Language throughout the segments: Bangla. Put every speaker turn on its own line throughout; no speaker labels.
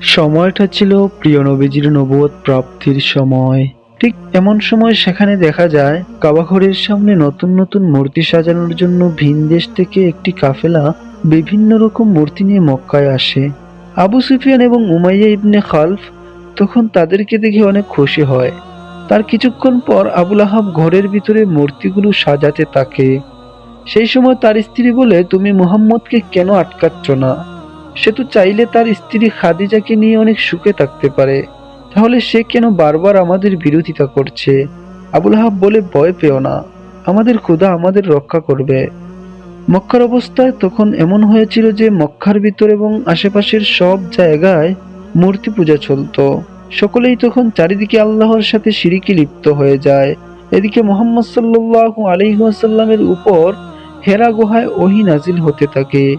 সময়টা ছিল প্রিয় নবীজির নবুয়ত প্রাপ্তির সময়। ঠিক এমন সময় সেখানে দেখা যায় কাবাঘরের সামনে নতুন নতুন মূর্তি সাজানোর জন্য ভিন দেশ থেকে একটি কাফেলা বিভিন্ন রকম মূর্তি নিয়ে মক্কায় আসে। আবু সুফিয়ান এবং উমাইয়া ইবনে খালফ তখন তাদেরকে দেখে অনেক খুশি হয়। তার কিছুক্ষণ পর আবুল আহাব ঘরের ভিতরে মূর্তিগুলো সাজাতে থাকে। সেই সময় তার স্ত্রী বলে, তুমি মুহাম্মদকে কেন আটকাচ্ছ না? সে তো চাইলে তার স্ত্রী খাদিজাকে নিয়ে অনেক সুখে থাকতে পারে। তাহলে সে কেন বারবার আমাদের বিরোধিতা করছে? আবুল আহাব বলে ভয় পেও না। আমাদের খোদা আমাদের রক্ষা করবে। মক্কার অবস্থায় তখন এমন হয়েছিল যে মক্কার ভিতর এবং আশেপাশের সব জায়গায় মূর্তি পূজা চলতো। সকলেই তখন চারিদিকে আল্লাহর সাথে সিরিকি লিপ্ত হয়ে যায়। এদিকে মোহাম্মদ সাল্লাহ আলিহাসাল্লামের উপর হেরা গুহায় ওহি নাজিল হতে থাকে।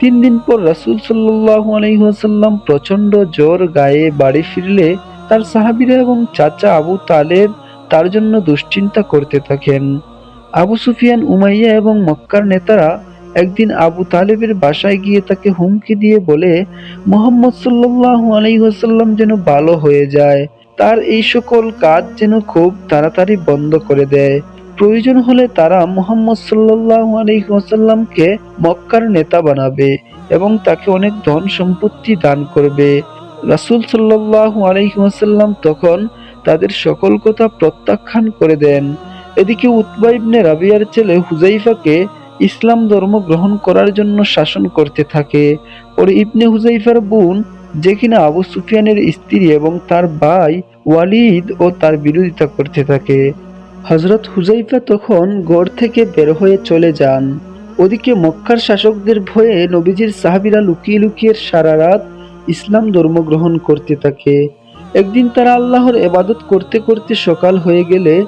তিন দিন পর রাসুল সাল্লাহ আলহিহাসাল্লাম প্রচণ্ড জ্বর গায়ে বাড়ি ফিরলে তার সাহাবিরা এবং চাচা আবু তালেব তার জন্য দুশ্চিন্তা করতে থাকেন। আবু সুফিয়ান, উমাইয়া এবং মক্কার নেতারা একদিন আবু তালেবের বাসায় গিয়ে তাকে হুমকি দিয়ে বলে, মোহাম্মদ সাল্লাহ আলহিহাসাল্লাম যেন ভালো হয়ে যায়। তার এই সকল কাজ যেন খুব তাড়াতাড়ি বন্ধ করে দেয়। প্রয়োজন হলে তারা মোহাম্মদ সাল্লাহ আলহিহাসাল্লামকে মক্কার নেতা বানাবে এবং তাকে অনেক ধন সম্পত্তি দান করবে। রাসুল সাল্লাহ আলহিহাসাল্লাম তখন তাদের সকল কথা প্রত্যাখ্যান করে দেন। এদিকে উতবা ইবনে রাবিয়ার ছেলে হুজাইফাকে ইসলাম ধর্ম গ্রহণ করার জন্য শাসন করতে থাকে। পরে ইবনে হুজাইফার বোন যে কিনা আবু সুফিয়ানের স্ত্রী এবং তার ভাই ওয়ালিদ ও তার বিরোধিতা করতে থাকে। হজরত হুজাইফা তখন গড় থেকে বের হয়ে চলে যান। ওদিকে মক্কার শাসকদের ভয়ে নবীজির সাহাবিরা লুকিয়ে লুকিয়ে সারা রাত ইসলাম ধর্ম গ্রহণ করতে থাকে। একদিন তারা আল্লাহর এবাদত করতে করতে সকাল হয়ে গেলে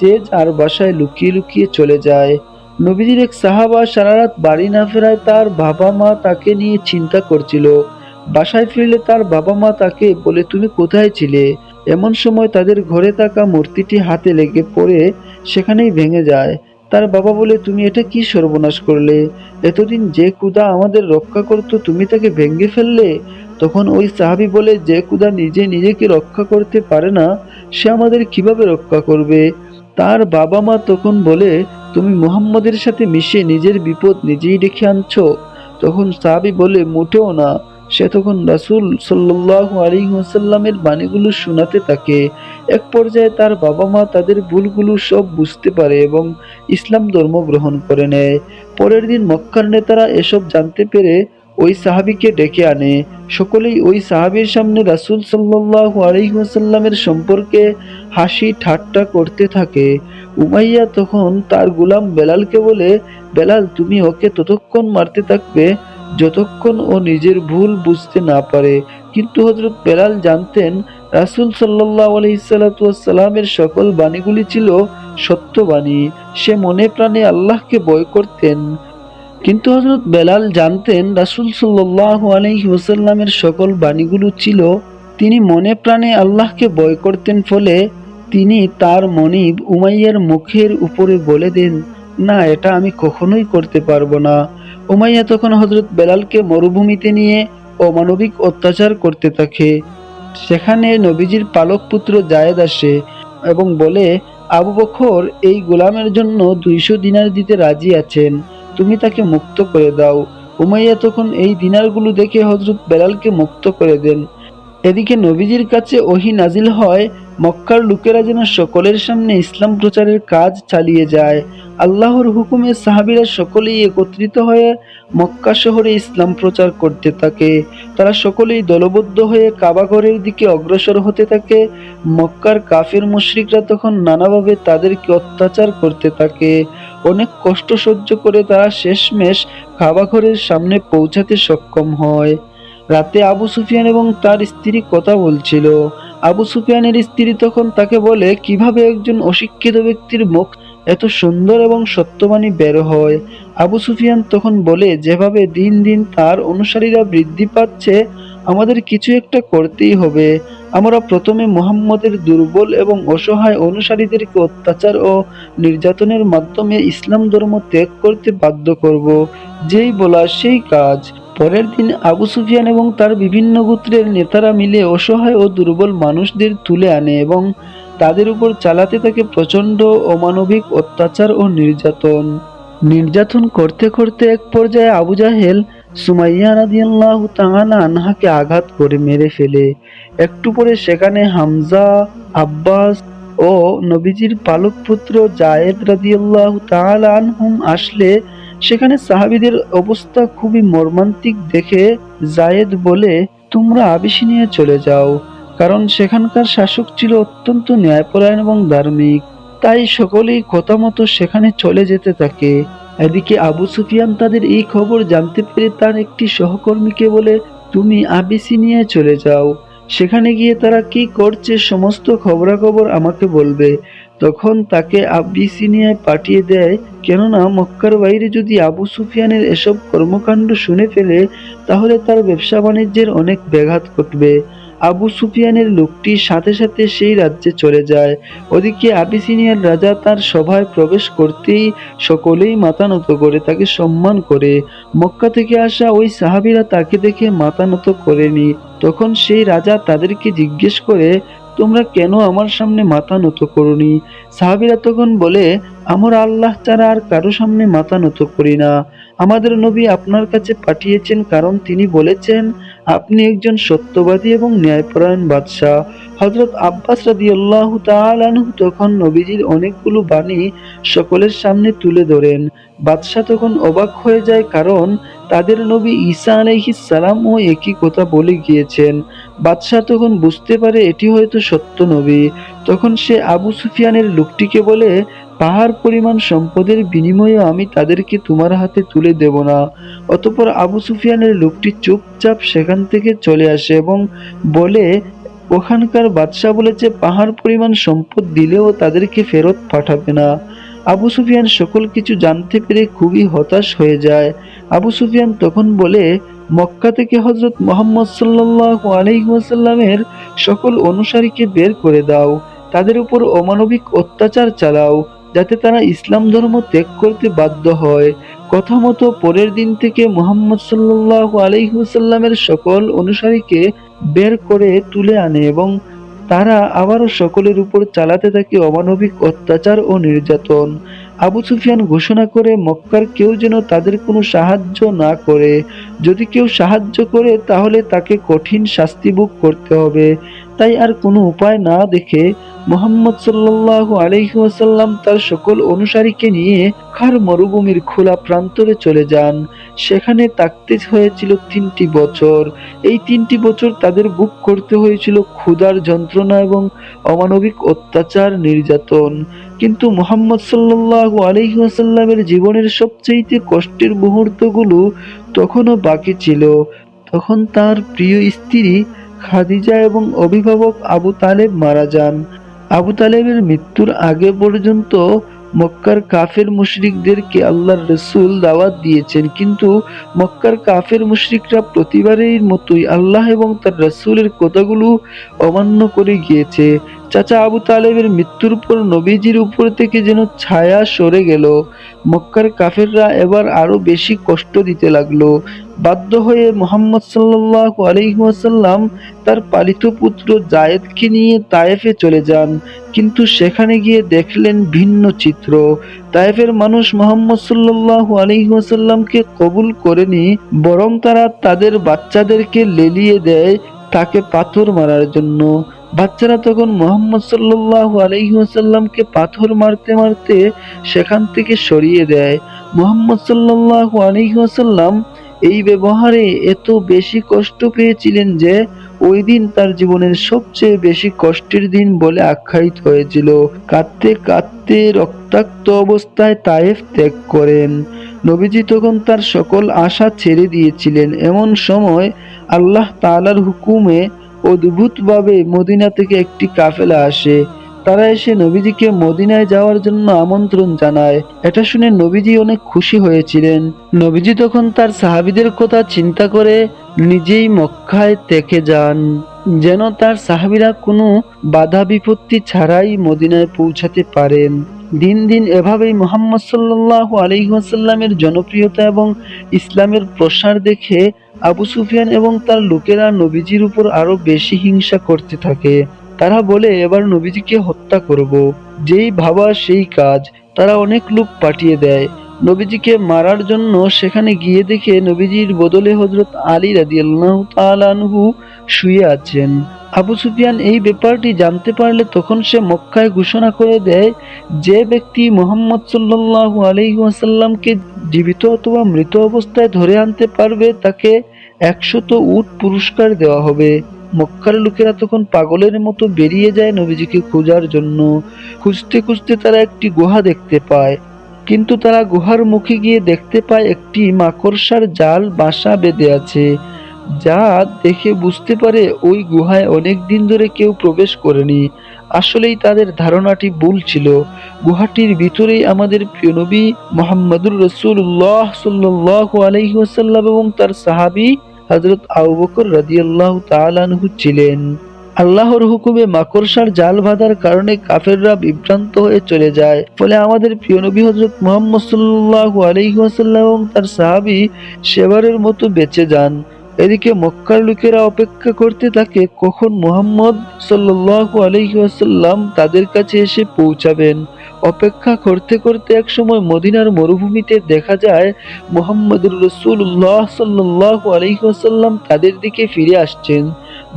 যে যার বাসায় লুকিয়ে লুকিয়ে চলে যায়। নবীজির এক সাহাবা সারা রাত বাড়ি না ফেরায় তার বাবা মা তাকে নিয়ে চিন্তা করছিল। বাসায় ফিরলে তার বাবা মা তাকে বলে, তুমি কোথায় ছিলে? এমন সময় তাদের ঘরে থাকা মূর্তিটি হাতে লেগে পড়ে সেখানেই ভেঙে যায়। তার বাবা বলে, তুমি এটা কি সর্বনাশ করলে? এতদিন যে কুদা আমাদের রক্ষা করতো, তুমি তাকে ভেঙে ফেললে? তখন ওই সাহাবি বলে, যে কুদা নিজে নিজেকে রক্ষা করতে পারে না, সে আমাদের কীভাবে রক্ষা করবে? তার বাবা মা তখন বলে, তুমি মুহাম্মদের সাথে মিশে নিজের বিপদ নিজেই ডেকে আনছো। তখন সাহাবি বলে, মোটেও না। সে তখন রাসুল সাল্লাহ আলী ওসাল্লামের বাণীগুলো শোনাতে থাকে। এক পর্যায়ে তার বাবা মা তাদের ভুলগুলো সব বুঝতে পারে এবং ইসলাম ধর্ম গ্রহণ করে নেয়। পরের দিন মক্কার নেতারা এসব জানতে পেরে ওই সাহাবিকে ডেকে আনে। সকলেই ওই সাহাবির সামনে রাসুল সাল্লাহ আলহিহাসাল্লামের সম্পর্কে হাসি ঠাট্টা করতে থাকে। উমাইয়া তখন তার গুলাম বেলালকে বলে, বেলাল, তুমি ওকে ততক্ষণ মারতে থাকবে যতক্ষণ ও নিজের ভুল বুঝতে না পারে। কিন্তু হজরত বেলাল জানতেন, রাসুল সাল্লাহ আলহিসাল্লামের সকল বাণীগুলি ছিল সত্যবাণী সে মনে প্রাণে আল্লাহকে বয় করতেন। কিন্তু হজরত বেলাল জানতেন, রাসুল সাল্লাহ আলহি ওসাল্লামের সকল বাণীগুলো ছিল, তিনি মনে প্রাণে আল্লাহকে বয় করতেন ফলে তিনি তার মনিব উমাইয়ার মুখের উপরে বলে দেন, না, এটা আমি কখনোই করতে পারব না। উমাইয়া তখন হজরত বেলালকে মরুভূমিতে নিয়ে অমানবিক অত্যাচার করতে থাকে। সেখানে নবীজির পালক পুত্র জায়েদ আসে এবং বলে, আবু বখর এই গোলামের জন্য দুইশো দিনার দিতে রাজি আছেন। তুমি তাকে মুক্ত করে দাও। উমাইয়া তখন এই দিনারগুলো দেখে হজরত বেলালকে মুক্ত করে দেন। এদিকে নবীজির কাছে ওহি নাজিল হয়, মক্কার লোকেরা যেন সকলের সামনে ইসলাম প্রচারের কাজ চালিয়ে যায়। আল্লাহর হুকুমে সাহাবিরা সকলেই একত্রিত হয়ে মক্কা শহরে ইসলাম প্রচার করতে থাকে। তারা সকলেই দলবদ্ধ হয়ে কাবাঘরের দিকে অগ্রসর হতে থাকে। মক্কার কাফের মুশরিকরা তখন নানাভাবে তাদেরকে অত্যাচার করতে থাকে। অনেক কষ্ট সহ্য করে তারা শেষমেশ কাবাঘরের সামনে পৌঁছাতে সক্ষম হয়। রাতে আবু সুফিয়ান এবং তার স্ত্রী কথা বলছিল। আবু সুফিয়ানের স্ত্রী তখন তাকে বলে, কীভাবে একজন অশিক্ষিত ব্যক্তির মুখ এত সুন্দর এবং সত্যবাণী বের হয়? আবু সুফিয়ান তখন বলে, যেভাবে দিন দিন তার অনুসারীরা বৃদ্ধি পাচ্ছে, আমাদের কিছু একটা করতেই হবে। আমরা প্রথমে মোহাম্মদের দুর্বল এবং অসহায় অনুসারীদেরকে অত্যাচার ও নির্যাতনের মাধ্যমে ইসলাম ধর্ম ত্যাগ করতে বাধ্য করব। যেই বলা সেই কাজ। পরের দিন আবু সুফিয়ান এবং তার বিভিন্ন গোত্রের নেতারা মিলে অসহায় ও দুর্বল মানুষদের তুলে আনে এবং তাদের উপর চালাতে থাকে প্রচণ্ড অমানবিক অত্যাচার ও নির্যাতন। নির্যাতন করতে করতে এক পর্যায়ে আবু জাহেল সুমাইয়া রাদিয়াল্লাহু আনহাকে আঘাত করে মেরে ফেলে। একটু পরে সেখানে হামজা, আব্বাস ও নবীজির পালক পুত্র জায়েদ রাদিয়াল্লাহু তাআলা আনহুম আসলে সেখানে সাহাবিদের অবস্থা খুবই মর্মান্তিক দেখে জায়েদ বলে, তোমরা আবিসিনিয়া চলে যাও, কারণ সেখানকার শাসক ছিল অত্যন্ত ন্যায়পরায়ণ এবং ধার্মিক। তাই সকলেই কথা মতো সেখানে চলে যেতে থাকে। এদিকে আবু সুফিয়ান তাদের এই খবর জানতে পেরে তার একটি সহকর্মীকে বলে, তুমি আবিসিনিয়ায় চলে যাও। সেখানে গিয়ে তারা কি করছে সমস্ত খবরাখবর আমাকে বলবে। তখন তাকে আবিসিনিয়ায় পাঠিয়ে দেয়, কেননা মক্কার বাইরে যদি আবু সুফিয়ানের এসব কর্মকাণ্ড শুনে ফেলে, তাহলে তার ব্যবসা বাণিজ্যের অনেক ব্যাঘাত ঘটবে। আবু সুফিয়ানের লোকটি সাথে সাথে সেই রাজ্যে চলে যায়। ওদিকে আবিসিনিয়ার রাজা তার সভায় প্রবেশ করতেই সকলেই মাথা নত করে, তাকে সম্মান করে। মক্কা থেকে আসা ওই সাহাবিরা তাকে দেখে মাথা নত করেনি। তখন সেই রাজা তাদেরকে জিজ্ঞেস করে, তোমরা কেন আমার সামনে মাথা নত করনি? সাহাবিরা তখন বলে, আমরা আল্লাহ ছাড়া আর কারও সামনে মাথা নত করি না। আমাদের নবী আপনার কাছে পাঠিয়েছেন কারণ তিনি বলেছেন আপনি একজন সত্যবাদী এবং ন্যায়পরায়ণ বাদশাহ। হজরত আব্বাস রাদিয়াল্লাহ তাআলাহু তখন নবীজির অনেকগুলো বাণী সকলের সামনে তুলে ধরেন। বাদশাহ তখন অবাক হয়ে যায় কারণ তাদের নবী ঈসা আলাইহিস সালামও একই কথা বলে গিয়েছেন। বাদশাহ তখন বুঝতে পারে এটি হয়তো সত্য নবী। তখন সে আবু সুফিয়ানের লোকটিকে বলে, পাহাড় পরিমাণ সম্পদের বিনিময়ে আমি তাদেরকে তোমার হাতে তুলে দেব না। অতপর আবু সুফিয়ানের লোকটি চুপচাপ সেখান থেকে চলে আসে এবং বলে, ওখানকার বাদশাহ বলেছে, পাহাড় পরিমাণ সম্পদ দিলেও তাদেরকে ফেরত পাঠাবে না। আবু সুফিয়ান সকল কিছু জানতে পেরে খুবই হতাশ হয়ে যায়। আবু সুফিয়ান তখন বলে, মক্কা থেকে হজরত মোহাম্মদ সাল্লাহ আলহিহাসাল্লামের সকল অনুসারীকে বের করে দাও। তাদের উপর অমানবিক অত্যাচার চালাও, যাতে তারা ইসলাম ধর্ম ত্যাগ করতে বাধ্য হয়। কথা মতো পরের দিন থেকে মোহাম্মদ সাল্লাহ আলহিহাসাল্লামের সকল অনুসারীকে বের করে তুলে আনে এবং তারা আবারও সকলের উপর চালাতে থাকে অমানবিক অত্যাচার ও নির্যাতন। আবু সুফিয়ান ঘোষণা করে, মক্কার কেউ যেন তাদের কোনো সাহায্য না করে। যদি কেউ সাহায্য করে, তাহলে তাকে কঠিন শাস্তি ভোগ করতে হবে। তাই আর কোনো উপায় না দেখে মোহাম্মদ সাল্লাহ আলহিহাসাল্লাম তার সকল অনুসারীকে নিয়ে খার মরুভূমির খোলা প্রান্তরে চলে যান। সেখানে থাকতে হয়েছিল তিনটি বছর। এই তিনটি বছর তাদের বুক করতে হয়েছিল ক্ষুধার যন্ত্রণা এবং অমানবিক অত্যাচার নির্যাতন। কিন্তু মোহাম্মদ সাল্লাহ আলহিহাসাল্লামের জীবনের সবচেয়ে কষ্টের মুহূর্তগুলো তখনও বাকি ছিল। তখন তার প্রিয় স্ত্রী খাদিজা এবং অভিভাবক আবু তালেব মারা যান। আবু তালেবের মৃত্যুর আগে পর্যন্ত মক্কার কাফের মুশরিকদেরকে আল্লাহর রসুল দাওয়াত দিয়েছেন। কিন্তু মক্কার কাফের মুশরিকরা প্রতিবারের মতোই আল্লাহ এবং তার রসুলের কথাগুলো অমান্য করে গিয়েছে। চাচা আবু তালেবের মৃত্যুর পর নবীজির উপর থেকে যেন ছায়া সরে গেল। মক্কার কাফেররা এবার আরও বেশি কষ্ট দিতে লাগল। বাধ্য হয়ে মোহাম্মদ সাল্লাহ আলহিহাসাল্লাম তার পালিত পুত্র জায়েদকে নিয়ে তায়েফে চলে যান। কিন্তু সেখানে গিয়ে দেখলেন ভিন্ন চিত্র। তায়েফের মানুষ মোহাম্মদ সাল্লাহ আলহিহাসাল্লামকে কবুল করেনি, বরং তারা তাদের বাচ্চাদেরকে লেলিয়ে দেয় তাকে পাথর মারার জন্য। বাচ্চারা তখন মোহাম্মদ সাল্লাহ আলহিহাসাল্লামকে পাথর মারতে মারতে সেখান থেকে সরিয়ে দেয়। মোহাম্মদ সাল্লাহ আলহিহাসাল্লাম এই ব্যবহারে এত বেশি কষ্ট পেয়েছিলেন যে ওই দিন তার জীবনের সবচেয়ে বেশি কষ্টের দিন বলে আখ্যায়িত হয়েছিল। কাঁদতে কাঁদতে রক্তাক্ত অবস্থায় তায়েফ ত্যাগ করেন। নবীজি তখন তার সকল আশা ছেড়ে দিয়েছিলেন। এমন সময় আল্লাহ তালার হুকুমে অদ্ভুতভাবে মদিনা থেকে একটি কাফেলা আসে। তারা এসে নবীজিকে মদিনায় যাওয়ার জন্য আমন্ত্রণ জানায়। এটা শুনে নবীজি অনেক খুশি হয়েছিলেন। নবীজি তখন তার সাহাবিদের কথা চিন্তা করে নিজেই মক্কায় থেকে যান। যেন তার সাহাবিরা কোনো বাধা বিপত্তি ছাড়াই মদিনায় পৌঁছাতে পারেন। দিন দিন এভাবেই মোহাম্মদ সাল্লাহ আলহিহাসাল্লামের জনপ্রিয়তা এবং ইসলামের প্রসার দেখে আবু সুফিয়ান এবং তার লোকেরা নবীজির উপর আরও বেশি হিংসা করতে থাকে। তারা বলে, এবার নবীজিকে হত্যা করব। যেই ভাবা সেই কাজ। তারা অনেক লোক পাঠিয়ে দেয়। নবীজিকে মারার জন্য সেখানে গিয়ে দেখে নবীজির বদলে হজরত আলী তাআলা আনহু শুয়ে আছেন। আবু সুফিয়ান এই ব্যাপারটি জানতে পারলে তখন সে মক্কায় ঘোষণা করে দেয় যে ব্যক্তি মোহাম্মদ সাল্লাল্লাহু আলাইহি ওয়াসাল্লামকে জীবিত অথবা মৃত অবস্থায় ধরে আনতে পারবে তাকে একশত উট পুরস্কার দেওয়া হবে। মক্কার লোকেরা তখন পাগলের মতো বেরিয়ে যায় নবীজিকে খোঁজার জন্য। খুঁজতে খুঁজতে তারা একটি গুহা দেখতে পায়। কিন্তু তারা গুহার মুখে গিয়ে দেখতে পায় একটি মাকড়সার জাল বাসা বেঁধে আছে, যা দেখে বুঝতে পারে ওই গুহায় অনেক দিন ধরে কেউ প্রবেশ করেনি। আসলেই তাদের ধারণাটি ভুল ছিল। গুহাটির ভিতরেই আমাদের প্রিয়নবী মোহাম্মদুর রসুল্লাহ সাল্লাহ আলহি ওয়াসাল্লাম এবং তার সাহাবি হজরত আউবকর বকর রাদিয়াল্লাহু তাআলাহু ছিলেন। আল্লাহর হুকুমে মাকড়সার জাল বাঁধার কারণে কাফেররা বিভ্রান্ত হয়ে চলে যায়। ফলে আমাদের প্রিয় নবী হজরত মোহাম্মদ সাল্লাহ আলহিহাসাল্লাম এবং তার সাহাবি সেবারের মতো বেঁচে যান। এদিকে মক্কার লোকেরা অপেক্ষা করতে থাকে, কখন মোহাম্মদ সাল্লাল্লাহু আলহিহাসাল্লাম তাদের কাছে এসে পৌঁছাবেন। অপেক্ষা করতে করতে একসময় মদিনার মরুভূমিতে দেখা যায়, মোহাম্মদুর রসুল্লাহ সাল্লাহ আলহিহাসাল্লাম তাদের দিকে ফিরে আসছেন,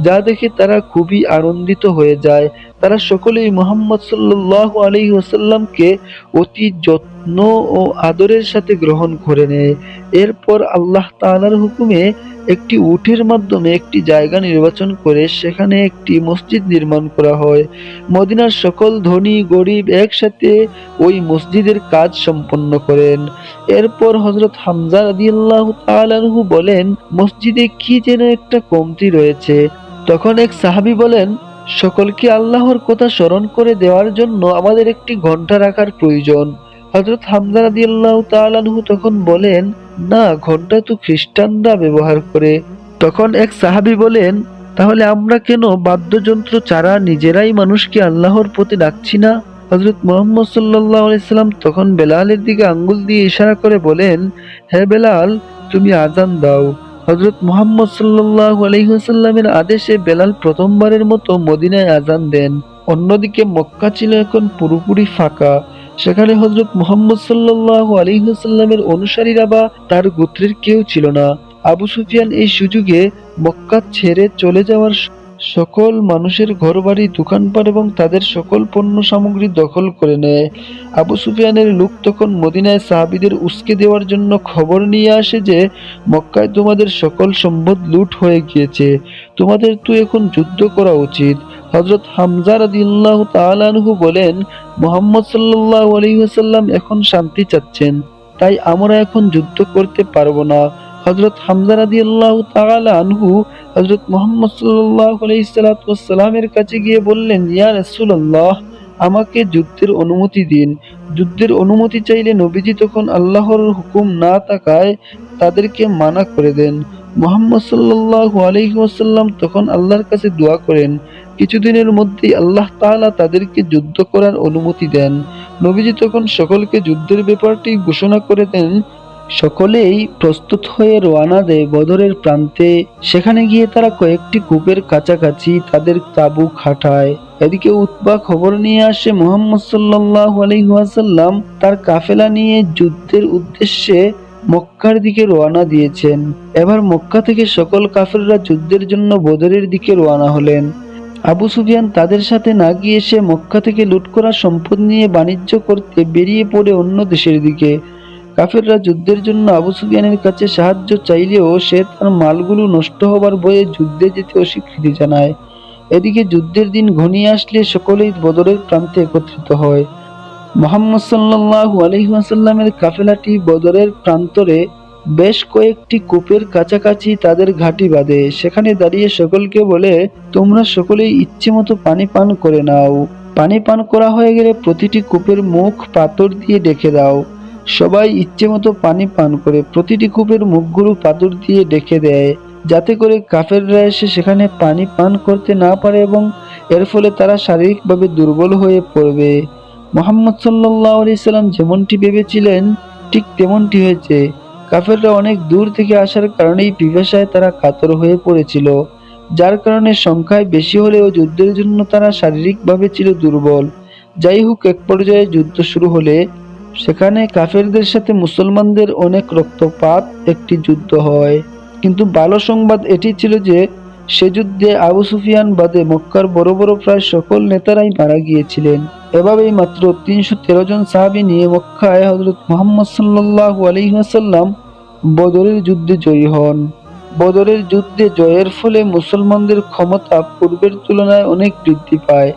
যা দেখে তারা খুবই আনন্দিত হয়ে যায়। তারা সকলেই মোহাম্মদ সাল্লাল্লাহু আলাইহি ওসাল্লামকে অতি যত্ন ও আদরের সাথে গ্রহণ করে নেয়। এরপর আল্লাহ তাআলার হুকুমে একটি উঠের মাধ্যমে একটি জায়গা নির্বাচন করে সেখানে একটি মসজিদ নির্মাণ করা হয়। মদিনার সকল ধনী, গরিব একসাথে ওই মসজিদের কাজ সম্পন্ন করেন। এরপর হজরত হামজা রাদিয়াল্লাহু তাআলাহু বলেন, মসজিদে কি যেন একটা কমতি রয়েছে। তখন এক সাহাবী বলেন সকলকে আল্লাহর কথা স্মরণ করে দেওয়ার জন্য আমাদের একটি ঘণ্টা রাখার প্রয়োজন। হজরত হামজা রাদিয়াল্লাহু তাআলাহু তখন বলেন, না ঘণ্টা তো খ্রিস্টানরা ব্যবহার করে। তখন এক সাহাবী বলেন, তাহলে আমরা কেন বাদ্যযন্ত্র ছাড়া নিজেরাই মানুষকে আল্লাহর প্রতি ডাকছি না? হজরত মোহাম্মদ সাল্লাহ আলাইসাল্লাম তখন বেলালের দিকে আঙ্গুল দিয়ে ইশারা করে বলেন, হে বেলাল, তুমি আজান দাও। হজরত মোহাম্মদ সাল্লাহ আলহিহাসাল্লামের আদেশে বেলাল প্রথমবারের মতো মদিনায় আজান দেন। অন্যদিকে মক্কা ছিল এখন পুরোপুরি ফাঁকা। সেখানে হজরত মোহাম্মদ সাল্লাহ আলিহাসাল্লামের অনুসারীরা বা তার গোত্রের কেউ ছিল না। আবু সুফিয়ান এই সুযোগে মক্কা ছেড়ে চলে যাওয়ার সকল মানুষের ঘরবাড়ি, দোকানপাট এবং তাদের সকল পণ্য সামগ্রী দখল করে নেয়। আবু সুফিয়ানের লোক তখন মদিনায় সাহাবিদের উস্কে দেওয়ার জন্য খবর নিয়ে আসে যে, মক্কায় তোমাদের সকল সম্পদ লুট হয়ে গিয়েছে। তোমাদের তো এখন যুদ্ধ করা উচিত। হজরত হামজা রাদিয়াল্লাহু তাআলা আনহু বলেন, মোহাম্মদ সাল্লাল্লাহু আলাইহি ওয়াসাল্লাম এখন শান্তি চাচ্ছেন। তাই আমরা এখন যুদ্ধ করতে পারব না। হজরত হামজা রাদিয়াল্লাহু তাআলা আনহু হজরত মোহাম্মদ আলাইহি কাছে গিয়ে বললেন, ইয়া রাসূলুল্লাহ, আমাকে যুদ্ধের অনুমতি দিন। যুদ্ধের অনুমতি চাইলে নবীজি তখন আল্লাহর হুকুম না থাকায় তাদেরকে মানা করে দেন। মোহাম্মদ সাল্লাল্লাহু আলাইহি ওয়াসাল্লাম তখন আল্লাহর কাছে দোয়া করেন। কিছুদিনের মধ্যেই আল্লাহ তাআলা তাদেরকে যুদ্ধ করার অনুমতি দেন। নবীজি তখন সকলকে যুদ্ধের ব্যাপারটি ঘোষণা করে দেন সকলেই প্রস্তুত হয়ে রওনা দেয় বদরের প্রান্তে। সেখানে গিয়ে তারা কয়েকটি কূপের কাছাকাছি তাদের তাবু খাটায়। এদিকে উতবা খবর নিয়ে আসে মোহাম্মদ সাল্লাল্লাহু আলাইহি ওয়াসাল্লাম তার কাফেলা নিয়ে যুদ্ধের উদ্দেশ্যে মক্কার দিকে রওনা দিয়েছেন। এবার মক্কা থেকে সকল কাফেররা যুদ্ধের জন্য বদরের দিকে রওনা হলেন। আবু সুফিয়ান তাদের সাথে না গিয়ে সে মক্কা থেকে লুট করা সম্পদ নিয়ে বাণিজ্য করতে বেরিয়ে পড়ে অন্য দেশের দিকে। কাফেররা যুদ্ধের জন্য আবু সুফিয়ানের কাছে সাহায্য চাইলেও সে তার মালগুলো নষ্ট হবার ভয়ে যুদ্ধে যেতে অস্বীকৃতি জানায়। এদিকে যুদ্ধের দিন ঘনিয়ে আসলে সকলেই বদরের প্রান্তে একত্রিত হয়। মোহাম্মদ সাল্লাল্লাহু আলাইহি ওয়াসাল্লামের কাফেলাটি বদরের প্রান্তরে বেশ কয়েকটি কূপের কাছাকাছি তাদের ঘাঁটি বাঁধে। সেখানে দাঁড়িয়ে সকলকে বলে, তোমরা সকলেই ইচ্ছে মতো পানি পান করে নাও। পানি পান করা হয়ে গেলে প্রতিটি কূপের মুখ পাথর দিয়ে ডেকে দাও। সবাই ইচ্ছে মতো পানি পান করে প্রতিটি কূপের মুখগুলো পাথর দিয়ে ডেকে দেয়, যাতে করে কাফেররা এসে সেখানে পানি পান করতে না পারে এবং এর ফলে তারা শারীরিকভাবে দুর্বল হয়ে পড়বে। মোহাম্মদ সাল্লাহ সাল্লাম যেমনটি ভেবেছিলেন, ঠিক তেমনটি হয়েছে। কাফেররা অনেক দূর থেকে আসার কারণেই পিপাসায় তারা কাতর হয়ে পড়েছিল, যার কারণে সংখ্যায় বেশি হলেও যুদ্ধের জন্য তারা শারীরিকভাবে ছিল দুর্বল। যাই হোক, এক পর্যায়ে যুদ্ধ শুরু হলে সেখানে কাফেরদের সাথে মুসলমানদের অনেক রক্তপাত, একটি যুদ্ধ হয়। কিন্তু ভালো সংবাদ এটি ছিল যে, সে যুদ্ধে আবু সুফিয়ান বাদে মক্কার বড় বড় প্রায় সকল নেতারাই মারা গিয়েছিলেন। এভাবেই মাত্র তিনশো তেরো জন সাহাবি নিয়ে মক্কায় হজরত মোহাম্মদ সাল্লাহ আলহিহাসাল্লাম বদরের যুদ্ধে জয়ী হন। বদরের যুদ্ধে জয়ের ফলে মুসলমানদের ক্ষমতা পূর্বের তুলনায় অনেক বৃদ্ধি পায়।